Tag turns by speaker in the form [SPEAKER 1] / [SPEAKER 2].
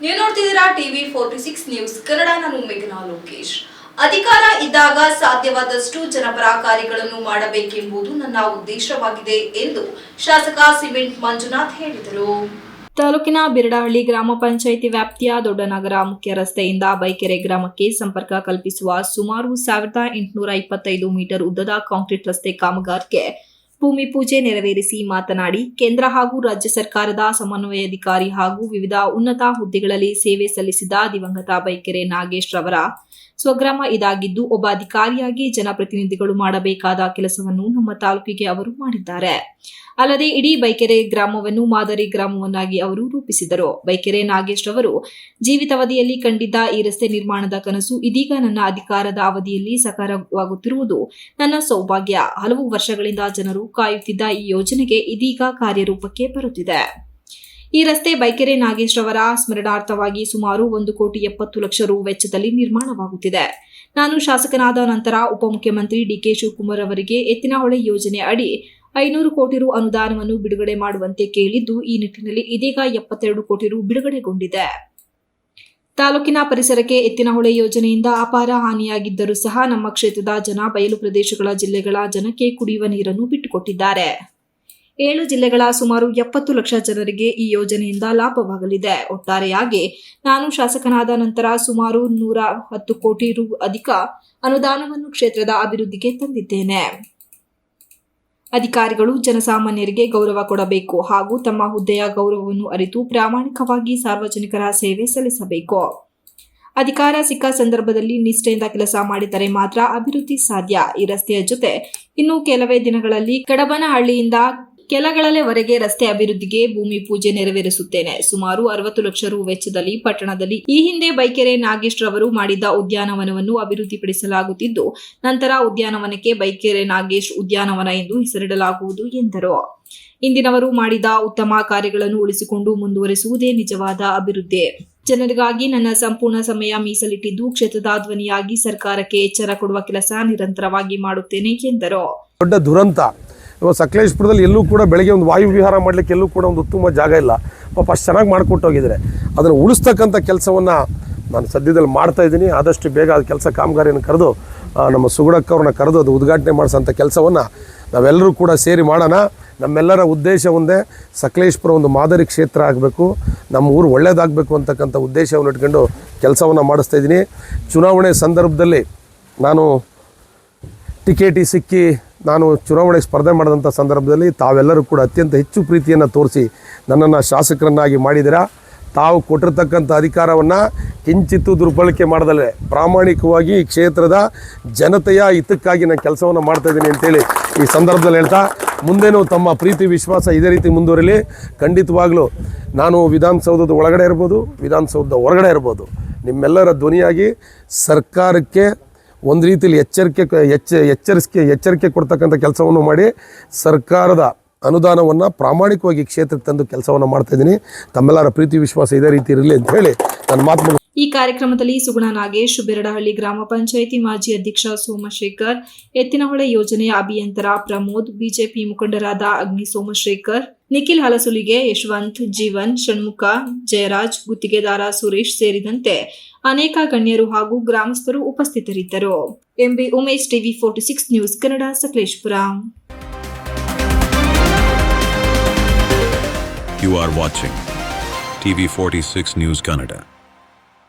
[SPEAKER 1] ನೀವು ನೋಡ್ತಿದ್ದೀರಾ TV forty six news, Kannada ನಾನು ಮೇಘನಾ ಲೋಕೇಶ್. ಅಧಿಕಾರ ಇದ್ದಾಗ ಸಾಧ್ಯವಾದಷ್ಟು ಜನಪರ ಕಾರ್ಯಗಳನ್ನು ಮಾಡಬೇಕೆಂಬುದು ನನ್ನ ಉದ್ದೇಶವಾಗಿದೆ ಎಂದು ಶಾಸಕ ಸಿಮೆಂಟ್ ಮಂಜುನಾಥ್ ಹೇಳಿದರು. ತಾಲೂಕಿನ ಬಿರಡಹಳ್ಳಿ ಗ್ರಾಮ ಪಂಚಾಯಿತಿ ವ್ಯಾಪ್ತಿಯ ದೊಡ್ಡನಗರ ಮುಖ್ಯ ರಸ್ತೆಯಿಂದ ಬೈಕೆರೆ ಗ್ರಾಮಕ್ಕೆ ಸಂಪರ್ಕ ಕಲ್ಪಿಸುವ ಸುಮಾರು ಸಾವಿರದ ಎಂಟುನೂರ ಇಪ್ಪತ್ತೈದು ಮೀಟರ್ ಉದ್ದದ ಕಾಂಕ್ರೀಟ್ ರಸ್ತೆ ಕಾಮಗಾರಿಗೆ ಭೂಮಿ ಪೂಜೆ ನೆರವೇರಿಸಿ ಮಾತನಾಡಿ, ಕೇಂದ್ರ ಹಾಗೂ ರಾಜ್ಯ ಸರ್ಕಾರದ ಸಮನ್ವಯಾಧಿಕಾರಿ ಹಾಗೂ ವಿವಿಧ ಉನ್ನತ ಹುದ್ದೆಗಳಲ್ಲಿ ಸೇವೆ ಸಲ್ಲಿಸಿದ ದಿವಂಗತ ಬೈಕೆರೆ ನಾಗೇಶ್ ರವರ ಸ್ವಗ್ರಾಮ ಇದಾಗಿದ್ದು, ಒಬ್ಬ ಅಧಿಕಾರಿಯಾಗಿ ಜನಪ್ರತಿನಿಧಿಗಳು ಮಾಡಬೇಕಾದ ಕೆಲಸವನ್ನು ನಮ್ಮ ತಾಲೂಕಿಗೆ ಅವರು ಮಾಡಿದ್ದಾರೆ. ಅಲ್ಲದೆ, ಇಡೀ ಬೈಕೆರೆ ಗ್ರಾಮವನ್ನು ಮಾದರಿ ಗ್ರಾಮವನ್ನಾಗಿ ಅವರು ರೂಪಿಸಿದರು. ಬೈಕೆರೆ ನಾಗೇಶ್ ರವರು ಜೀವಿತಾವಧಿಯಲ್ಲಿ ಕಂಡಿದ್ದ ಈ ರಸ್ತೆ ನಿರ್ಮಾಣದ ಕನಸು ಇದೀಗ ನನ್ನ ಅಧಿಕಾರದ ಅವಧಿಯಲ್ಲಿ ಸಕಾರವಾಗುತ್ತಿರುವುದು ನನ್ನ ಸೌಭಾಗ್ಯ. ಹಲವು ವರ್ಷಗಳಿಂದ ಜನರು ಕಾಯುತ್ತಿದ್ದ ಈ ಯೋಜನೆಗೆ ಇದೀಗ ಕಾರ್ಯರೂಪಕ್ಕೆ ಬರುತ್ತಿದೆ. ಈ ರಸ್ತೆ ಬೈಕೆರೆ ನಾಗೇಶ್ ರವರ ಸ್ಮರಣಾರ್ಥವಾಗಿ ಸುಮಾರು ಒಂದು ಕೋಟಿ ಎಪ್ಪತ್ತು ಲಕ್ಷ ರು ವೆಚ್ಚದಲ್ಲಿ ನಿರ್ಮಾಣವಾಗುತ್ತಿದೆ. ನಾನು ಶಾಸಕನಾದ ನಂತರ ಉಪಮುಖ್ಯಮಂತ್ರಿ ಡಿಕೆ ಶಿವಕುಮಾರ್ ಅವರಿಗೆ ಎತ್ತಿನಹೊಳೆ ಯೋಜನೆ ಅಡಿ ಐನೂರು ಕೋಟಿ ರು ಅನುದಾನವನ್ನು ಬಿಡುಗಡೆ ಮಾಡುವಂತೆ ಕೇಳಿದ್ದು, ಈ ನಿಟ್ಟಿನಲ್ಲಿ ಇದೀಗ ಎಪ್ಪತ್ತೆರಡು ಕೋಟಿ ರು ಬಿಡುಗಡೆಗೊಂಡಿದೆ. ತಾಲೂಕಿನ ಪರಿಸರಕ್ಕೆ ಎತ್ತಿನಹೊಳೆ ಯೋಜನೆಯಿಂದ ಅಪಾರ ಹಾನಿಯಾಗಿದ್ದರೂ ಸಹ ನಮ್ಮ ಕ್ಷೇತ್ರದ ಜನ ಬಯಲು ಪ್ರದೇಶಗಳ ಜಿಲ್ಲೆಗಳ ಜನಕ್ಕೆ ಕುಡಿಯುವ ನೀರನ್ನು ಬಿಟ್ಟುಕೊಟ್ಟಿದ್ದಾರೆ. ಏಳು ಜಿಲ್ಲೆಗಳ ಸುಮಾರು ಎಪ್ಪತ್ತು ಲಕ್ಷ ಜನರಿಗೆ ಈ ಯೋಜನೆಯಿಂದ ಲಾಭವಾಗಲಿದೆ. ಒಟ್ಟಾರೆಯಾಗಿ ನಾನು ಶಾಸಕನಾದ ನಂತರ ಸುಮಾರು ನೂರ ಹತ್ತು ಕೋಟಿ ರು ಅಧಿಕ ಅನುದಾನವನ್ನು ಕ್ಷೇತ್ರದ ಅಭಿವೃದ್ಧಿಗೆ ತಂದಿದ್ದೇನೆ. ಅಧಿಕಾರಿಗಳು ಜನಸಾಮಾನ್ಯರಿಗೆ ಗೌರವ ಕೊಡಬೇಕು ಹಾಗೂ ತಮ್ಮ ಹುದ್ದೆಯ ಗೌರವವನ್ನು ಅರಿತು ಪ್ರಾಮಾಣಿಕವಾಗಿ ಸಾರ್ವಜನಿಕರ ಸೇವೆ ಸಲ್ಲಿಸಬೇಕು. ಅಧಿಕಾರ ಸಿಕ್ಕ ಸಂದರ್ಭದಲ್ಲಿ ನಿಷ್ಠೆಯಿಂದ ಕೆಲಸ ಮಾಡಿದರೆ ಮಾತ್ರ ಅಭಿವೃದ್ಧಿ ಸಾಧ್ಯ. ಈ ರಸ್ತೆಯ ಜೊತೆ ಇನ್ನು ಕೆಲವೇ ದಿನಗಳಲ್ಲಿ ಕಡಬನಹಳ್ಳಿಯಿಂದ ಕೆಲಗಳವರೆಗೆ ರಸ್ತೆ ಅಭಿವೃದ್ಧಿಗೆ ಭೂಮಿ ಪೂಜೆ ನೆರವೇರಿಸುತ್ತೇನೆ. ಸುಮಾರು ಅರವತ್ತು ಲಕ್ಷ ರು ವೆಚ್ಚದಲ್ಲಿ ಪಟ್ಟಣದಲ್ಲಿ ಈ ಹಿಂದೆ ಬೈಕೆರೆ ನಾಗೇಶ್ ರವರು ಮಾಡಿದ್ದ ಉದ್ಯಾನವನವನ್ನು ಅಭಿವೃದ್ಧಿಪಡಿಸಲಾಗುತ್ತಿದ್ದು, ನಂತರ ಉದ್ಯಾನವನಕ್ಕೆ ಬೈಕೆರೆ ನಾಗೇಶ್ ಉದ್ಯಾನವನ ಎಂದು ಹೆಸರಿಡಲಾಗುವುದು ಎಂದರು. ಇಂದಿನವರು ಮಾಡಿದ ಉತ್ತಮ ಕಾರ್ಯಗಳನ್ನು ಉಳಿಸಿಕೊಂಡು ಮುಂದುವರೆಸುವುದೇ ನಿಜವಾದ ಅಭಿವೃದ್ಧಿ. ಜನರಿಗಾಗಿ ನನ್ನ ಸಂಪೂರ್ಣ ಸಮಯ ಮೀಸಲಿಟ್ಟಿದ್ದು, ಕ್ಷೇತ್ರದ ಧ್ವನಿಯಾಗಿ ಸರ್ಕಾರಕ್ಕೆ ಎಚ್ಚರ ಕೊಡುವ ಕೆಲಸ ನಿರಂತರವಾಗಿ ಮಾಡುತ್ತೇನೆ ಎಂದರು.
[SPEAKER 2] ದೊಡ್ಡ ದುರಂತ. ಇವಾಗ ಸಕಲೇಶ್ಪುರದಲ್ಲಿ ಎಲ್ಲೂ ಕೂಡ ಬೆಳಗ್ಗೆ ಒಂದು ವಾಯು ವಿಹಾರ ಮಾಡಲಿಕ್ಕೆ ಎಲ್ಲೂ ಕೂಡ ಒಂದು ಉತ್ತಮ ಜಾಗ ಇಲ್ಲ. ಪಾಪ ಅಷ್ಟು ಚೆನ್ನಾಗಿ ಮಾಡಿಕೊಟ್ಟೋಗಿದ್ದಾರೆ. ಅದನ್ನು ಉಳಿಸ್ತಕ್ಕಂಥ ಕೆಲಸವನ್ನು ನಾನು ಸದ್ಯದಲ್ಲಿ ಮಾಡ್ತಾ ಇದ್ದೀನಿ. ಆದಷ್ಟು ಬೇಗ ಅದು ಕೆಲಸ ಕಾಮಗಾರಿಯನ್ನು ಕರೆದು ನಮ್ಮ ಸುಗುಡಕ್ಕ ಅವ್ರನ್ನ ಕರೆದು ಅದು ಉದ್ಘಾಟನೆ ಮಾಡಿಸೋಂಥ ಕೆಲಸವನ್ನು ನಾವೆಲ್ಲರೂ ಕೂಡ ಸೇರಿ ಮಾಡೋಣ. ನಮ್ಮೆಲ್ಲರ ಉದ್ದೇಶ ಒಂದೇ ಸಕಲೇಶ್ಪುರ ಒಂದು ಮಾದರಿ ಕ್ಷೇತ್ರ ಆಗಬೇಕು. ನಮ್ಮ ಊರು ಒಳ್ಳೇದಾಗಬೇಕು ಅಂತಕ್ಕಂಥ ಉದ್ದೇಶವನ್ನು ಇಟ್ಕೊಂಡು ಕೆಲಸವನ್ನು ಮಾಡಿಸ್ತಾ ಇದ್ದೀನಿ. ಚುನಾವಣೆ ಸಂದರ್ಭದಲ್ಲಿ ನಾನು ಟಿಕೆಟಿ ಸಿಕ್ಕಿ ನಾನು ಚುನಾವಣೆ ಸ್ಪರ್ಧೆ ಮಾಡಿದಂಥ ಸಂದರ್ಭದಲ್ಲಿ ತಾವೆಲ್ಲರೂ ಕೂಡ ಅತ್ಯಂತ ಹೆಚ್ಚು ಪ್ರೀತಿಯನ್ನು ತೋರಿಸಿ ನನ್ನನ್ನು ಶಾಸಕರನ್ನಾಗಿ ಮಾಡಿದ್ದೀರಾ? ತಾವು ಕೊಟ್ಟಿರ್ತಕ್ಕಂಥ ಅಧಿಕಾರವನ್ನು ಕಿಂಚಿತ್ತು ದುರ್ಬಳಕೆ ಮಾಡದಲ್ಲೇ ಪ್ರಾಮಾಣಿಕವಾಗಿ ಈ ಕ್ಷೇತ್ರದ ಜನತೆಯ ಹಿತಕ್ಕಾಗಿ ನಾನು ಕೆಲಸವನ್ನು ಮಾಡ್ತಾಯಿದ್ದೀನಿ ಅಂತೇಳಿ ಈ ಸಂದರ್ಭದಲ್ಲಿ ಹೇಳ್ತಾ, ಮುಂದೇನೂ ತಮ್ಮ ಪ್ರೀತಿ, ವಿಶ್ವಾಸ ಇದೇ ರೀತಿ ಮುಂದುವರಿಲಿ. ಖಂಡಿತವಾಗ್ಲೂ ನಾನು ವಿಧಾನಸೌಧದ ಒಳಗಡೆ ಇರ್ಬೋದು, ವಿಧಾನಸೌಧದ ಹೊರಗಡೆ ಇರ್ಬೋದು. ನಿಮ್ಮೆಲ್ಲರ ಧ್ವನಿಯಾಗಿ ಸರ್ಕಾರಕ್ಕೆ ಒಂದು ರೀತಿಯಲ್ಲಿ ಎಚ್ಚರಿಕೆ, ಎಚ್ಚ ಎಚ್ಚರಿಕೆ ಎಚ್ಚರಿಕೆ ಕೊಡ್ತಕ್ಕಂಥ ಕೆಲಸವನ್ನು ಮಾಡಿ ಸರ್ಕಾರದ ಅನುದಾನವನ್ನು ಪ್ರಾಮಾಣಿಕವಾಗಿ ಕ್ಷೇತ್ರಕ್ಕೆ ತಂದು ಕೆಲಸವನ್ನು ಮಾಡ್ತಾಯಿದ್ದೀನಿ ತಮ್ಮೆಲ್ಲರ ಪ್ರೀತಿ, ವಿಶ್ವಾಸ ಇದೇ ರೀತಿ ಇರಲಿ ಅಂತ ಹೇಳಿ ನನ್ನ ಮಾತು.
[SPEAKER 1] ಈ ಕಾರ್ಯಕ್ರಮದಲ್ಲಿ ಸುಗುಣ ನಾಗೇಶ್ ಬೆರಡಹಳ್ಳಿ ಗ್ರಾಮ ಪಂಚಾಯಿತಿ ಮಾಜಿ ಅಧ್ಯಕ್ಷ ಸೋಮಶೇಖರ್, ಎತ್ತಿನಹೊಳೆ ಯೋಜನೆಯ ಅಭಿಯಂತರ ಪ್ರಮೋದ್, ಬಿಜೆಪಿ ಮುಖಂಡರಾದ ಅಗ್ನಿ ಸೋಮಶೇಖರ್, ನಿಖಿಲ್ ಹಲಸುಲಿಗೆ ಯಶವಂತ್, ಜೀವನ್, ಷಣ್ಮುಖ, ಜಯರಾಜ್, ಗುತ್ತಿಗೆದಾರ ಸುರೇಶ್ ಸೇರಿದಂತೆ ಅನೇಕ ಗಣ್ಯರು ಹಾಗೂ ಗ್ರಾಮಸ್ಥರು ಉಪಸ್ಥಿತರಿದ್ದರು MB Umesh TV forty six news Kannada, Sakleshpur
[SPEAKER 3] You are watching 46 News Kannada.